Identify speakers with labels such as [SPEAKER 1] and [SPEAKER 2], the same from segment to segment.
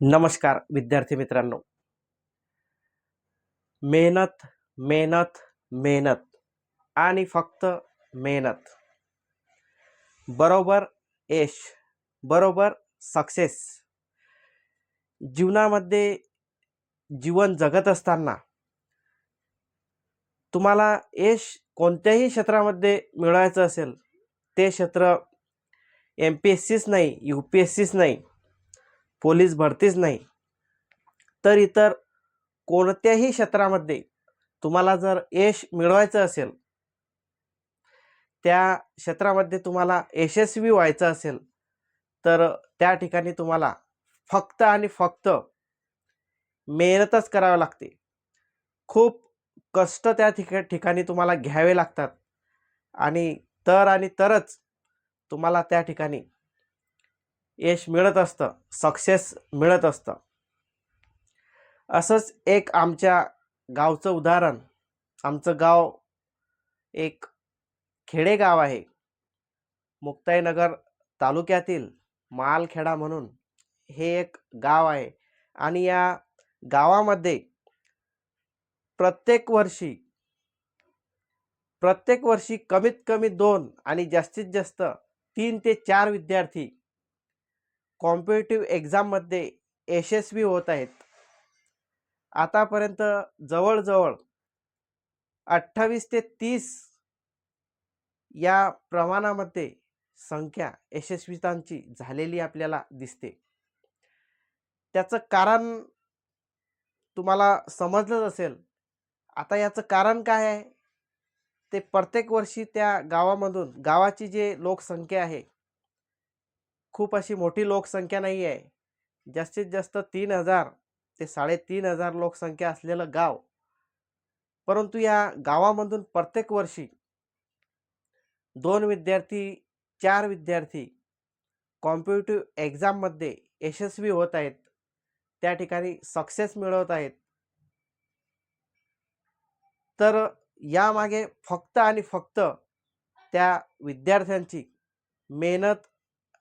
[SPEAKER 1] नमस्कार विद्यार्थी मित्रांनो. मेहनत मेहनत मेहनत आणि फक्त मेहनत. बरोबर यश बरोबर सक्सेस जीवनामध्ये जीवन जगत असताना तुम्हाला यश कोणत्याही क्षेत्रामध्ये मिळवायचं असेल ते क्षेत्र एम पी एस सीच नाही यू पी एस सीच नाही पोलीस भरतीच नाही. तर इतर कोणत्याही क्षेत्रामध्ये तुम्हाला जर यश मिळवायचं असेल त्या क्षेत्रामध्ये तुम्हाला यशस्वी व्हायचं असेल तर त्या ठिकाणी तुम्हाला फक्त आणि फक्त मेहनतच करावी लागते. खूप कष्ट त्या ठिका ठिकाणी तुम्हाला घ्यावे लागतात आणि तर आणि तरच तुम्हाला त्या ठिकाणी यश मिळत असतं सक्सेस मिळत असतं. असंच एक आमच्या गावचं उदाहरण. आमचं गाव एक खेडेगाव आहे. मुक्ताईनगर तालुक्यातील मालखेडा म्हणून हे एक गाव आहे. आणि या गावामध्ये प्रत्येक वर्षी प्रत्येक वर्षी कमीत कमी दोन आणि जास्तीत जास्त तीन ते चार विद्यार्थी कॉम्पिटेटिव्ह एक्झाममध्ये यशस्वी होत आहेत. आतापर्यंत जवळजवळ अठ्ठावीस ते तीस या प्रमाणामध्ये संख्या यशस्वितांची झालेली आपल्याला दिसते. त्याचं कारण तुम्हाला समजलंच असेल. आता याचं कारण काय आहे? ते प्रत्येक वर्षी त्या गावामधून गावाची जे लोकसंख्या आहे खूप अशी मोठी लोकसंख्या नाही आहे. जास्तीत जास्त तीन हजार ते साडेतीन हजार लोकसंख्या असलेलं गाव. परंतु या गावामधून प्रत्येक वर्षी दोन विद्यार्थी चार विद्यार्थी कॉम्पिटेटिव्ह एक्झाममध्ये यशस्वी होत आहेत. त्या ठिकाणी सक्सेस मिळवत आहेत. तर यामागे फक्त आणि फक्त त्या विद्यार्थ्यांची मेहनत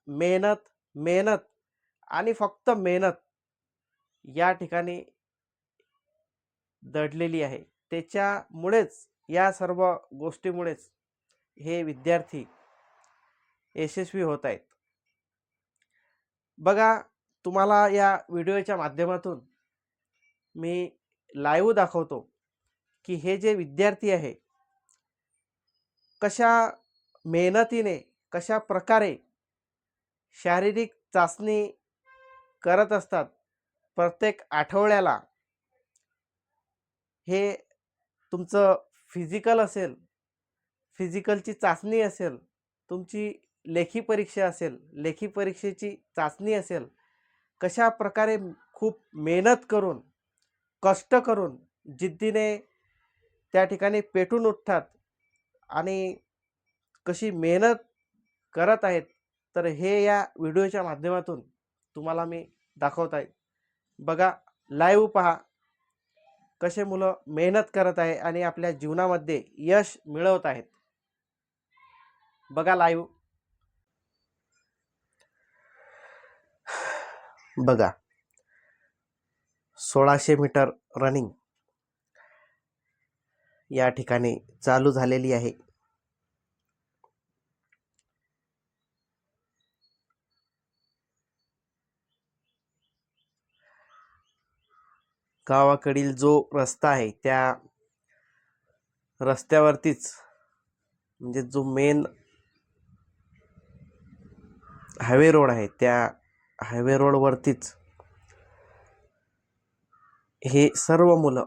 [SPEAKER 1] मेहनत मेहनत आणि फक्त मेहनत या ठिकाणी दडलेली आहे. त्याच्यामुळेच या सर्व गोष्टीमुळेच हे विद्यार्थी यशस्वी होत आहेत. बघा तुम्हाला या व्हिडिओच्या माध्यमातून मी लाईव्ह दाखवतो की हे जे विद्यार्थी आहे कशा मेहनतीने कशा प्रकारे शारीरिक चाचणी करत असतात. प्रत्येक आठवड्याला. हे तुमचं फिजिकल असेल फिजिकलची चाचणी असेल तुमची लेखी परीक्षा असेल लेखी परीक्षेची चाचणी असेल कशा प्रकारे खूप मेहनत करून कष्ट करून जिद्दीने त्या ठिकाणी पेटून उठतात आणि कशी मेहनत करत आहेत तर हे या व्हिडिओच्या माध्यमातून तुम्हाला मी दाखवत आहे. बघा लाईव्ह पहा. कसे मुलं मेहनत करत आहे आणि आपल्या जीवनामध्ये यश मिळवत आहेत. बघा लाईव्ह बघा. सोळाशे मीटर रनिंग या ठिकाणी चालू झालेली आहे. गावाकडील जो रस्ता आहे त्या रस्त्यावरतीच म्हणजे जो मेन हायवे रोड आहे त्या हायवे रोडवरतीच हे सर्व मुलं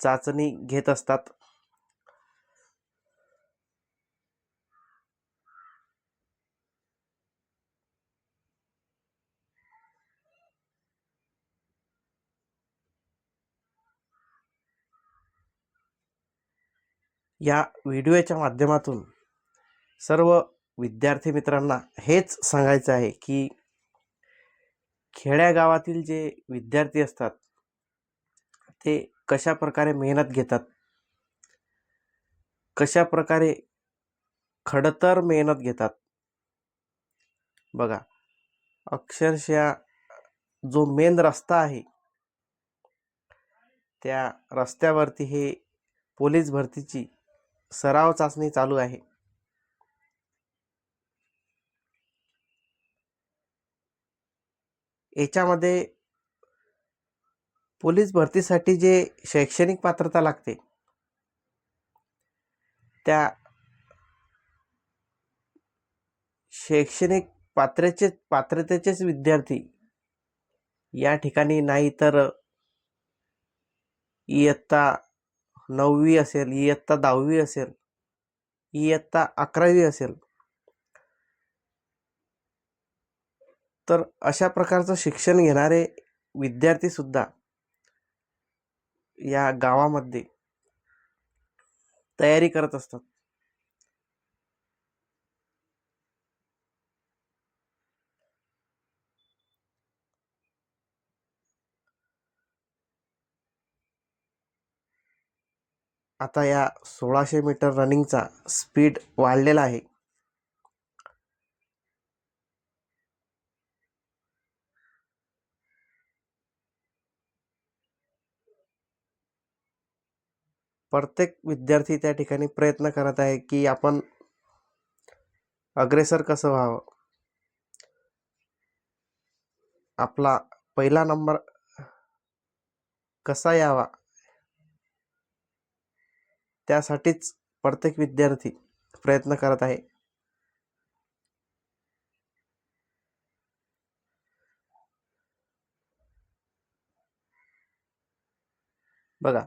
[SPEAKER 1] चाचणी घेत असतात. या व्हिडिओच्या माध्यमातून सर्व विद्यार्थी मित्रांना हेच सांगायचं आहे की खेड्यागावातील जे विद्यार्थी असतात ते कशा प्रकारे मेहनत घेतात? कशा प्रकारे खडतर मेहनत घेतात? बघा अक्षरशः जो मेन रस्ता आहे त्या रस्त्यावरती हे पोलीस भरतीची सराव चाचणी चालू आहे. याच्यामध्ये पोलीस भरतीसाठी जे शैक्षणिक पात्रता लागते त्या शैक्षणिक पात्रेचे पात्रतेचेच विद्यार्थी या ठिकाणी नाही तर इयत्ता नववी असेल इयत्ता दहावी असेल इयत्ता अकरावी असेल. तर अशा प्रकारचं शिक्षण घेणारे विद्यार्थीसुद्धा या गावामध्ये तयारी करत असतात. आता या सोळाशे मीटर रनिंगचा स्पीड वाढलेला आहे. प्रत्येक विद्यार्थी त्या ठिकाणी प्रयत्न करत आहे की आपण अग्रेसर कसं व्हावं? आपला पहिला नंबर कसा यावा? त्यासाठीच प्रत्येक विद्यार्थी प्रयत्न करत आहे. बघा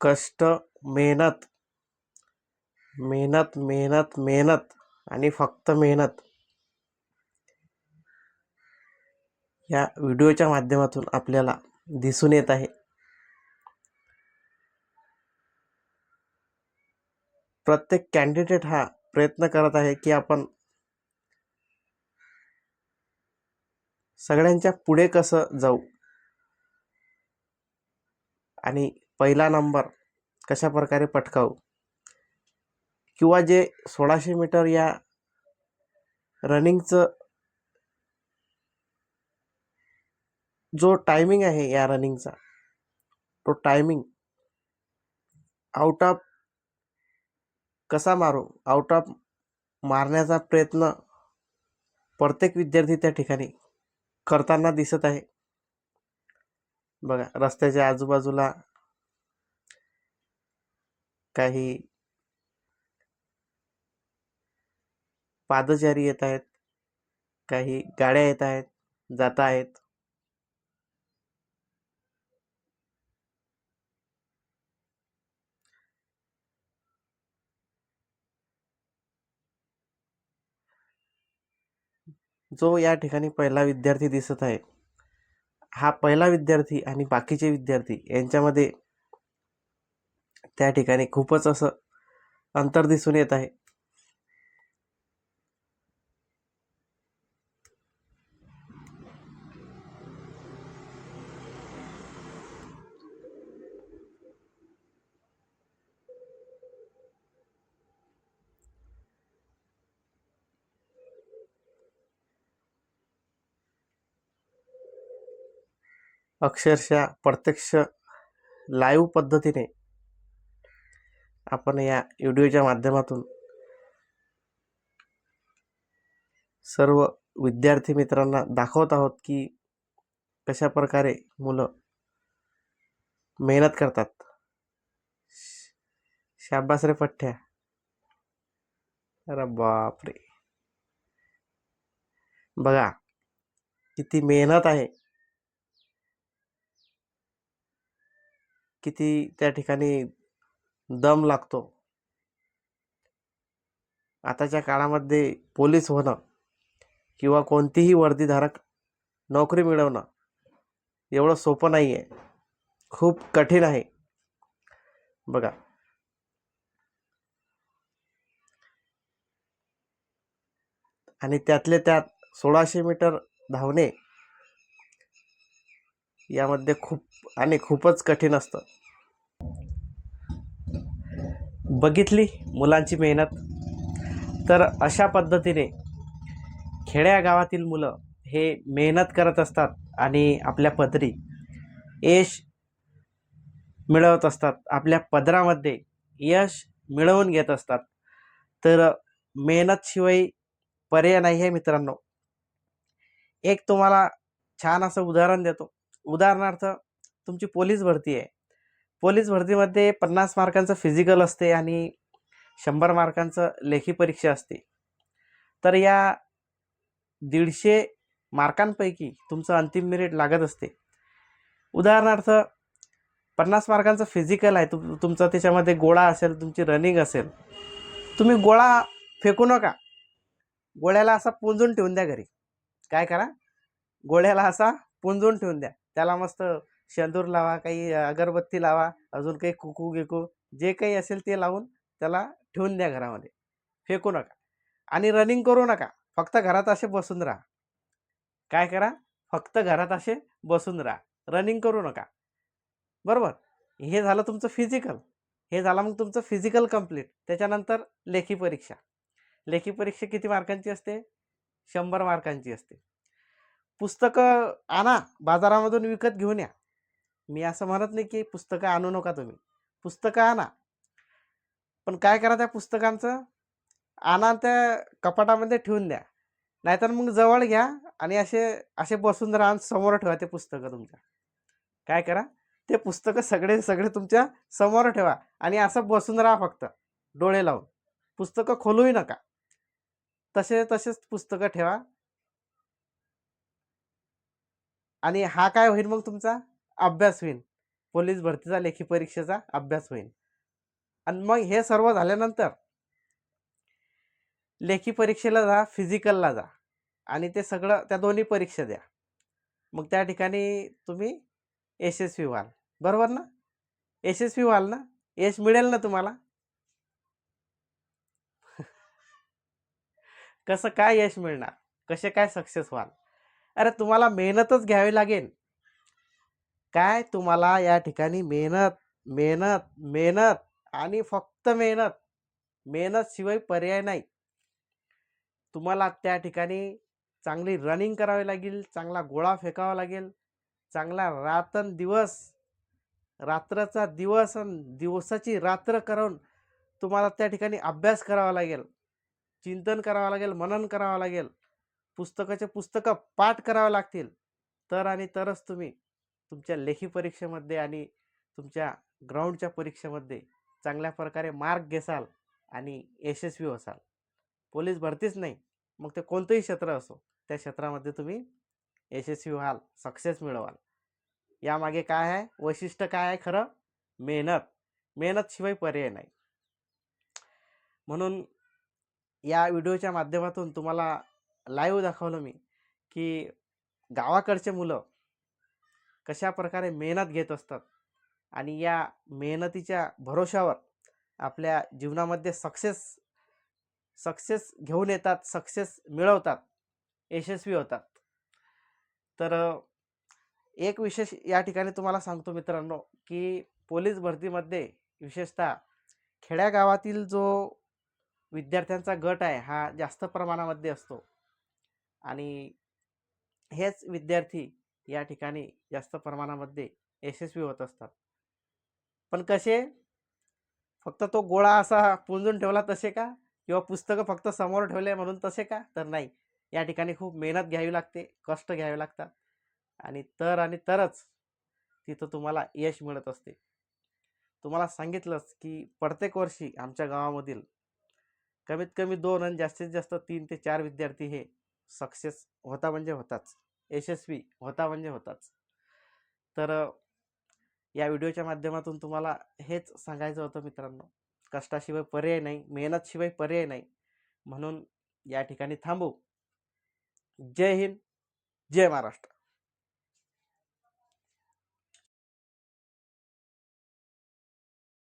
[SPEAKER 1] कष्ट मेहनत. मेहनत मेहनत मेहनत आणि फक्त मेहनत. या व्हिडिओच्या माध्यमातून आपल्याला दिसून येत आहे. प्रत्येक कॅन्डिडेट हा प्रयत्न करत आहे की आपण सगळ्यांच्या पुढे कसं जाऊ आणि पहिला नंबर कशा प्रकारे पटकावू? किंवा जे सोळाशे मीटर या रनिंगचं जो टायमिंग आहे या रनिंगचा तो टायमिंग आउट ऑफ कसा मारू? आउट ऑफ मारण्याचा प्रयत्न प्रत्येक विद्यार्थी त्या ठिकाणी करताना दिसत आहे. बघा रस्त्याच्या आजूबाजूला काही पादचारी येत आहेत काही गाड्या येत आहेत जात आहेत. जो या ठिकाणी पहिला विद्यार्थी दिसत आहे हा पहिला विद्यार्थी आणि बाकीचे विद्यार्थी यांच्यामध्ये त्या ठिकाणी खूपच असं अंतर दिसून येत आहे. अक्षरशः प्रत्यक्ष लाईव्ह पद्धतीने आपण या व्हिडिओच्या माध्यमातून सर्व विद्यार्थी मित्रांना दाखवत आहोत की कशा प्रकारे मुलं मेहनत करतात. शाबास रे पठ्ठ्या अरे बापरे. बघा किती मेहनत आहे. किती त्या ठिकाणी दम लागतो. आताच्या काळामध्ये पोलीस होणं किंवा कोणतीही वर्दीधारक नोकरी मिळवणं एवढं सोपं नाही आहे खूप कठीण आहे. बघा. आणि त्यातले त्यात सोळाशे मीटर धावणे यामध्ये खूप आणि खूपच कठीण असतं. बघितली मुलांची मेहनत. तर अशा पद्धतीने खेड्या गावातील मुलं हे मेहनत करत असतात आणि आपल्या पदरी यश मिळवत असतात. आपल्या पदरामध्ये यश मिळवून घेत असतात. तर मेहनतशिवाय पर्याय नाही आहे मित्रांनो. एक तुम्हाला छान असं उदाहरण देतो. उदाहरणार्थ तुमची पोलीस भरती आहे पोलीस भरतीमध्ये पन्नास मार्कांचं फिजिकल असते आणि शंभर मार्कांचं लेखी परीक्षा असते. तर या दीडशे मार्कांपैकी तुमचं अंतिम मेरिट लागत असते. उदाहरणार्थ पन्नास मार्कांचं फिजिकल आहे तुम तुमचं त्याच्यामध्ये गोळा असेल तुमची रनिंग असेल तुम्ही गोळा फेकू नका. गोळ्याला असा पुंजून ठेवून द्या घरी. काय करा? गोळ्याला असा पुंजून ठेवून द्या. त्याला मस्त शेंदूर लावा काही अगरबत्ती लावा अजून काही कुकू गिकू जे काही असेल ते लावून त्याला ठेवून द्या घरामध्ये. फेकू नका. आणि रनिंग करू नका. फक्त घरात असे बसून राहा. काय करा? फक्त घरात असे बसून राहा. रनिंग करू नका. बरोबर? हे झालं तुमचं फिजिकल हे झालं मग तुमचं फिजिकल कंप्लीट त्याच्यानंतर लेखी परीक्षा. लेखी परीक्षा किती मार्कांची असते? शंभर मार्कांची असते. पुस्तकं आणा. बाजारामधून विकत घेऊन या. मी असं म्हणत नाही की पुस्तकं आणू नका तुम्ही. पुस्तकं आणा. पण काय करा त्या पुस्तकांचं? आणा त्या कपाटामध्ये ठेवून द्या. नाहीतर मग जवळ घ्या आणि असे असे बसून राहा समोर ठेवा ते पुस्तकं तुमच्या. काय करा? ते पुस्तकं सगळे सगळे तुमच्यासमोर ठेवा आणि असं बसून राहा फक्त डोळे लावून. पुस्तकं खोलूही नका. तसे तसेच पुस्तकं ठेवा. आणि हा काय होईल मग तुमचा? अभ्यास होईल पोलीस भरतीचा लेखी परीक्षेचा अभ्यास होईल आणि मग हे सर्व झाल्यानंतर लेखी परीक्षेला जा फिजिकलला जा आणि ते सगळं त्या दोन्ही परीक्षा द्या. मग त्या ठिकाणी तुम्ही यशस्वी व्हाल. बरोबर ना? यशस्वी व्हाल ना? यश मिळेल ना तुम्हाला? कसं काय यश मिळणार? कसे काय सक्सेस व्हाल? अरे तुम्हाला मेहनतच घ्यावी लागेल. काय तुम्हाला या ठिकाणी मेहनत मेहनत मेहनत आणि फक्त मेहनत मेहनत शिवाय पर्याय नाही. तुम्हाला त्या ठिकाणी चांगली रनिंग करावी लागेल चांगला गोळा फेकावा लागेल चांगला रातन दिवस रात्रचा दिवस आणि दिवसाची रात्र करून तुम्हाला त्या ठिकाणी अभ्यास करावा लागेल चिंतन करावं लागेल मनन करावं लागेल पुस्तकाचे पुस्तकं पाठ करावं लागतील तर आणि तरच तुम्ही तुमच्या लेखी परीक्षेमध्ये आणि तुमच्या ग्राउंडच्या परीक्षेमध्ये चांगल्या प्रकारे मार्क घेसाल आणि यशस्वी असाल पोलीस भरतीच नाही मग ते कोणतंही क्षेत्र असो त्या क्षेत्रामध्ये तुम्ही यशस्वी व्हाल सक्सेस मिळवाल. यामागे काय आहे? वैशिष्ट्य काय आहे खरं? मेहनत. मेहनतशिवाय पर्याय नाही. म्हणून या व्हिडिओच्या माध्यमातून तुम्हाला लाईव्ह दाखवलं मी की गावाकडचे मुलं कशा प्रकारे मेहनत घेत असतात आणि या मेहनतीच्या भरोशावर आपल्या जीवनामध्ये सक्सेस सक्सेस घेऊन येतात सक्सेस मिळवतात यशस्वी होतात. तर एक विशेष या ठिकाणी तुम्हाला सांगतो मित्रांनो की पोलीस भरतीमध्ये विशेषतः खेड्यागावातील जो विद्यार्थ्यांचा गट आहे हा जास्त प्रमाणामध्ये असतो. आणि हेच विद्यार्थी या ठिकाणी जास्त प्रमाणामध्ये यशस्वी होत असतात. पण कसे? फक्त तो गोळा असा पुंजून ठेवला तसे का? किंवा पुस्तकं फक्त समोर ठेवले म्हणून तसे का? तर नाही. या ठिकाणी खूप मेहनत घ्यावी लागते कष्ट घ्यावे लागतात. आणि तर आणि तरच तिथं तुम्हाला यश मिळत असते. तुम्हाला सांगितलंच की प्रत्येक वर्षी आमच्या गावामधील कमीत कमी दोन आणि जास्तीत जास्त तीन ते चार विद्यार्थी हे सक्सेस होता म्हणजे होताच. यशस्वी होता म्हणजे होताच. तर या व्हिडिओच्या माध्यमातून तुम्हाला हेच सांगायचं होतं मित्रांनो कष्टाशिवाय पर्याय नाही मेहनतशिवाय पर्याय नाही. म्हणून या ठिकाणी थांबू. जय हिंद जय महाराष्ट्र.